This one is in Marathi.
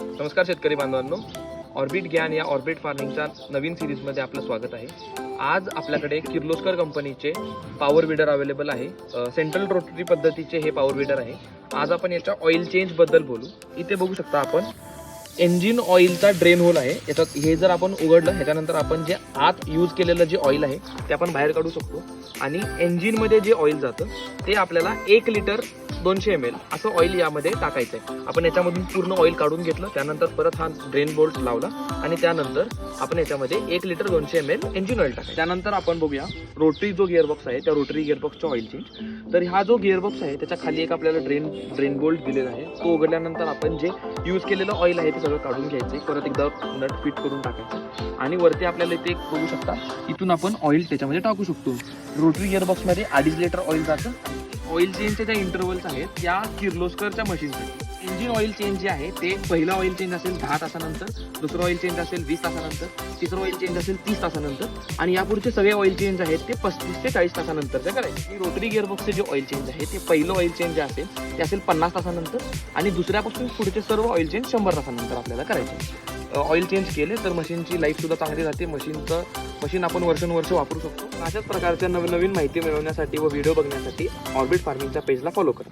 नमस्कार शेतकरी बांधवांनो. ऑर्बिट ज्ञान या ऑर्बिट फार्मिंगच्या नवीन सिरीजमध्ये आपलं स्वागत आहे. आज आपल्याकडे किर्लोस्कर कंपनीचे पॉवर विडर अवेलेबल आहे. सेंट्रल रोटरी पद्धतीचे हे पॉवर विडर आहे. आज आपण याच्या ऑइल चेंजबद्दल बोलू. इथे बघू शकता आपण इंजिन ऑइलचा ड्रेन होल आहे. याच्यात हे जर आपण उघडलं ह्याच्यानंतर आपण जे आत यूज केलेलं जे ऑइल आहे ते आपण बाहेर काढू शकतो. आणि इंजिनमध्ये जे ऑइल जातं ते आपल्याला एक लिटर दोनशे एम एल असं ऑइल यामध्ये टाकायचं आहे. आपण याच्यामधून पूर्ण ऑइल काढून घेतलं त्यानंतर परत हा ड्रेन बोल्ट लावला आणि त्यानंतर आपण याच्यामध्ये एक लिटर दोनशे एम एल इंजिन ऑइल टाकायचं. त्यानंतर आपण बघूया रोटरी जो गिअरबॉक्स आहे त्या रोटरी गिअरबॉक्सचा ऑइल चेंज तर हा जो गिअरबॉक्स आहे त्याच्याखाली एक आपल्याला ड्रेन ड्रेन बोल्ट दिलेला आहे. तो उघडल्यानंतर आपण जे यूज केलेलं ऑइल आहे ते सगळं काढून घ्यायचे परत एकदा नट फिट करून टाकायचं. आणि वरती आपल्याला इथे बघू शकता इथून आपण ऑइल त्याच्यामध्ये टाकू शकतो. रोटरी गिअरबॉक्समध्ये अडीच लिटर ऑइल जातं. ऑइल चेंजच्या ज्या इंटरवल्स आहेत त्या किर्लोस्करच्या मशीनसाठी इंजिन ऑइल चेंज जे आहे ते पहिलं ऑइल चेंज असेल दहा तासानंतर दुसरं ऑइल चेंज असेल वीस तासानंतर तिसरं ऑइल चेंज असेल तीस तासानंतर आणि यापुढचे सगळे ऑइल चेंज आहेत ते पस्तीस ते चाळीस तासानंतर. करायचे ही रोटरी गिअरबॉक्सचे जे ऑइल चेंज आहे ते पहिलं ऑइल चेंज जे असेल ते असेल पन्नास तासानंतर आणि दुसऱ्यापासून पुढचे सर्व ऑइल चेंज शंभर तासानंतर आपल्याला करायचे. ऑइल चेंज केले तर मशीनची लाईफ सुद्धा चांगली राहते मशीनचं मशीन आपण वर्षानुवर्ष वापरू शकतो. अशाच प्रकारच्या नवनवीन माहिती मिळवण्यासाठी व व्हिडिओ बघण्यासाठी ऑर्बिट फार्मिंगच्या पेजला फॉलो करा.